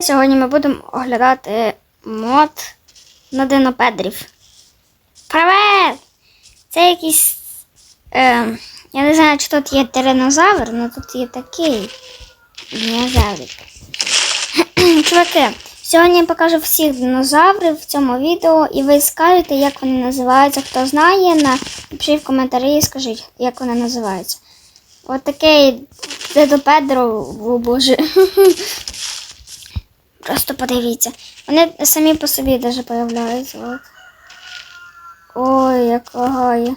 Сьогодні ми будемо оглядати мод на динопедрів. Привет! Це якийсь. Е, я не знаю, чи тут є тиранозавр, але тут є такий динозаврик. Чуваки, сьогодні я покажу всіх динозаврів в цьому відео, і ви скажете, як вони називаються. Хто знає, напишіть в коментарі і скажіть, як вони називаються. От такий динопедро, о боже. Просто подивіться. Вони самі по собі даже появляються. От. Ой, як лагає.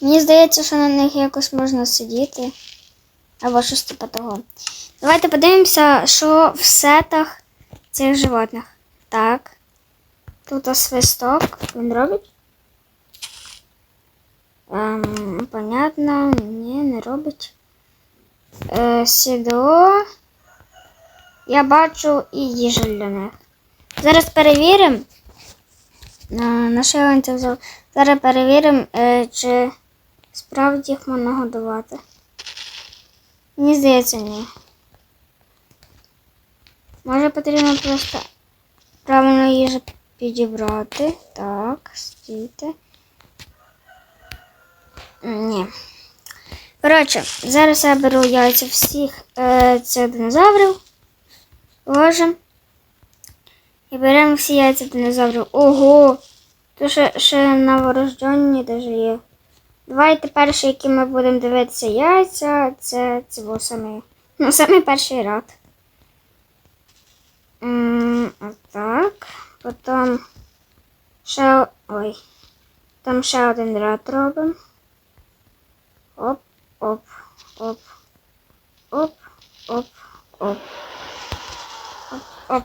Мені здається, що на них якось можна сидіти. Або щось типу того. Давайте подивимося, що в сетах цих животних. Так. Тут свисток. Він робить? Ем, понятно, ні, не робить. Е, сідло. Я бачу і їжа для них. Зараз перевіримо. На, на що я вам це взяв? Зараз перевіримо, е, чи справді їх можна годувати. Мені здається, ні. Може потрібно просто правильно їжу підібрати. Так, стійте. Ні. Коротше, зараз я беру яйця всіх е, цих динозаврів. Ложимо. І беремо всі яйця динозаврів. Ого! То ще, ще новорожденні даже є. Давайте перші, які ми будемо дивитися яйця, це, це був самий, ну, самий перший ряд. М, Отак. Потім ще. Ой. Там ще один ряд робимо. Оп, оп. Оп, оп, оп. Оп.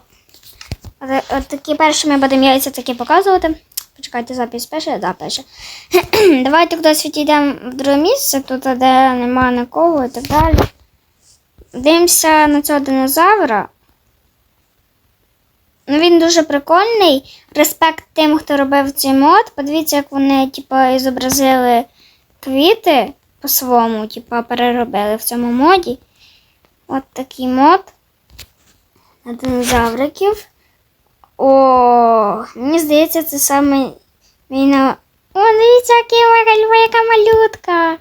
От, от такі перші ми будемо яйця такі показувати. Почекайте, запис пише, да, пише. Давайте кудись відійдемо в друге місце, тут де нема нікого і так далі. Дивимося на цього динозавра. Ну, він дуже прикольний. Респект тим, хто робив цей мод. Подивіться, як вони, типа, зобразили квіти по-своєму, типа, переробили в цьому моді. От такий мод на динозавриків. О, мені здається, це саме мій на... О, дивіться, який малюва, яка малютка.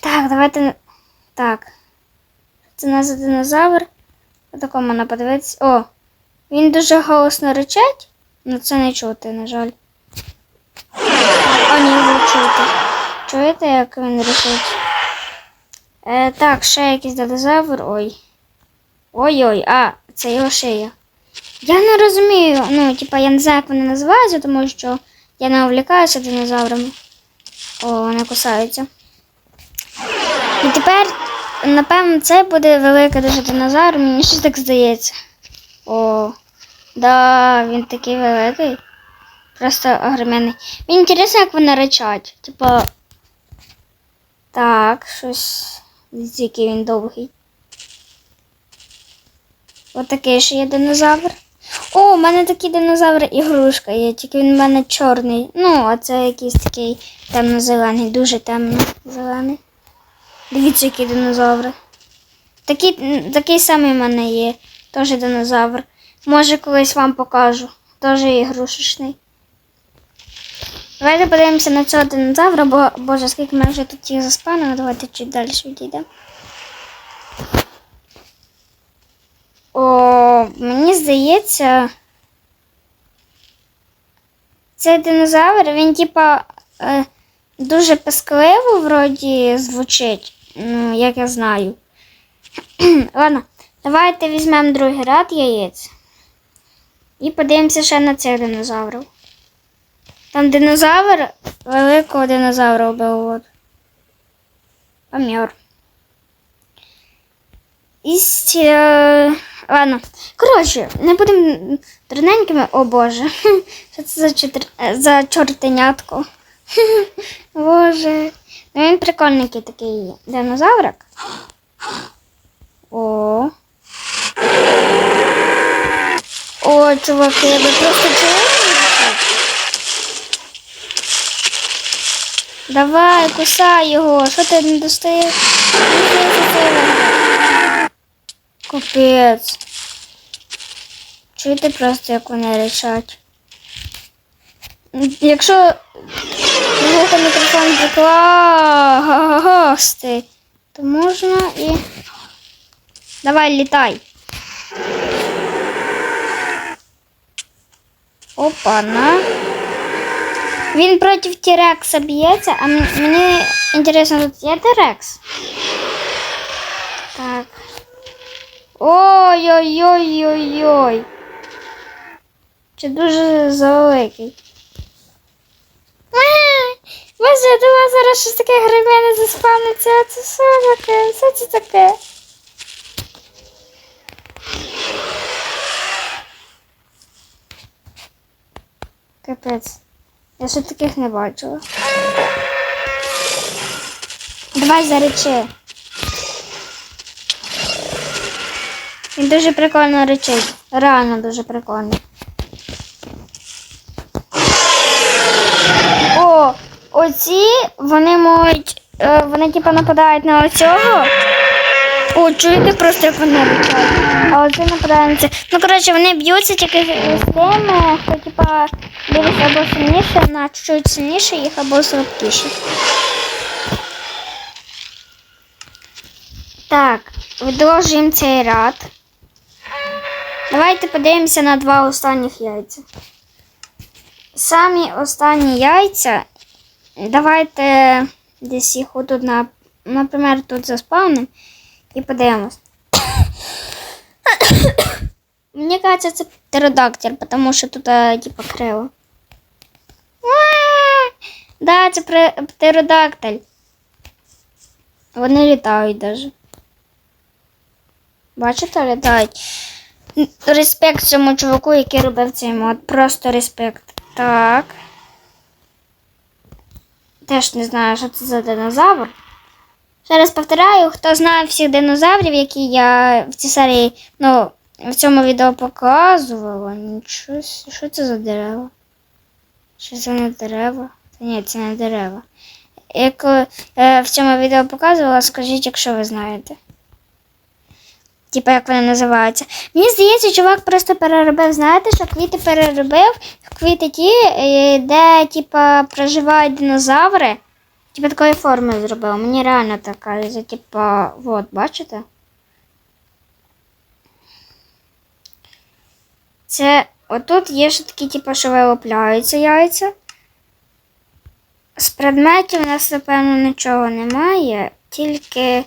Так, давайте. Так. Це у нас динозавр. Такому можна подивитися. О, він дуже голосно речить, але це не чути, на жаль. О, ні, ви чуєте. Чуєте, як він речить? Е, так, ще якийсь динозавр. Ой. Ой-ой, а, це його шия. Я не розумію, ну, типа, я не знаю, як вони називаються, тому що я не увлікаюся динозаврами. О, вони кусаються. І тепер, напевно, це буде великий дуже динозавр, мені щось так здається. О, да, він такий великий. Просто огроменний. Мені цікаво, як вони речать. Типа. Так, щось. Який він довгий. Отакий ще є динозавр. О, у мене такий динозавр ігрушка є, тільки він в мене чорний. Ну, а це якийсь такий темно-зелений, дуже темно-зелений. Дивіться, які динозаври. Такий, такий самий в мене є. Теж динозавр. Може, колись вам покажу. Теж ігрушечний. Давайте подивимося на цього динозавра, бо боже, скільки ми вже тут їх заспанили, давайте чуть далі відійдемо. О, мені здається, цей динозавр, він типа е, дуже пескливо вроді звучить, ну, як я знаю. Ладно, давайте візьмемо другий ряд яєць. І подивимося ще на цих динозаврів. Там динозавр, великого динозавра от. Помер. Ість. Е... Ладно. Коротше, не будемо дурненькими. О Боже. Що це за, чотир... е, за чортенятко? Боже. Ну він прикольненький такий динозаврик. О. О, чуваки, ви просто чули? Давай, кусай його. Що ти не достаєш? Це його. Капець. Чуєте просто, як вони речать. Якщо звука мікрофон прикласти, то можна і. Давай, літай. Опа, на. Він проти Тірекса б'ється, а мені інтересно, тут є Тірекс? Так. Ой-ой-ой-ой-ой. Чи дуже завеликий? Боже, я думала, зараз щось таке гримяне заспавниться, а це що таке? Що це таке? Капець. Я ще таких не бачила. Давай заречи. Він дуже прикольно речить. Реально дуже прикольно. О, оці вони можуть. е, Вони типу нападають на оцього. О, чуєте просто як вони речать. А оце це. Ну, коротше, вони б'ються тільки з тими, хто типа дивиться або сильніше, на чуть сильніше їх або слабкіше. Так, видовжуємо цей ряд. Давайте подивимося на два останніх яйця. Самі останні яйця. Давайте десь їх отут, на, наприклад, тут заспавнимо і подивимось. Мені кажется, це птеродактиль, тому що тут, е, типа, криво. А, Да, це птеродактиль. Вони літають даже. Бачите, літають. Респект цьому чуваку, який робив цей мод. Просто респект. Так. Теж не знаю, що це за динозавр. Ще раз повторяю, хто знає всіх динозаврів, які я в цій серії, ну, в цьому відео показувала. Нічого, що це за дерева? Що це не дерева? Та ні, це не дерева. Як е, в цьому відео показувала, скажіть, якщо ви знаєте. Типа, як вони називаються. Мені здається, чувак просто переробив, знаєте, що квіти переробив, квіти ті, е, де, типа, проживають динозаври. Типа такої форми зробив. Мені реально так кажеться, типа, от, бачите? Це отут є ще такі, типу, що вилупляються яйця. З предметів у нас, напевно, нічого немає, тільки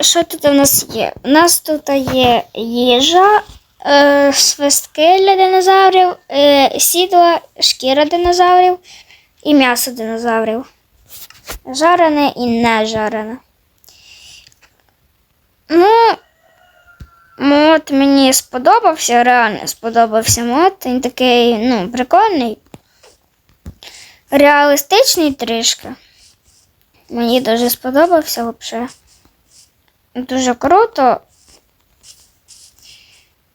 що тут у нас є? У нас тут є їжа, е, свистки для динозаврів, е, сідло, шкіра динозаврів і м'ясо динозаврів. Жарене і не жарене. Ну, мод мені сподобався, реально сподобався мод. Він такий, ну, прикольний. Реалістичний трішки. Мені дуже сподобався взагалі. Дуже круто.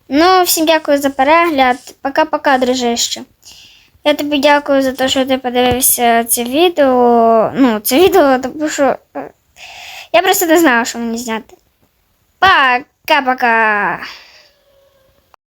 Ну, всім дякую за перегляд. Пока-пока, дружище. Я тобі дякую за те, що ти подивився це відео. Ну, це відео, тому що е, я просто не знала, що мені зняти. Пока-пока.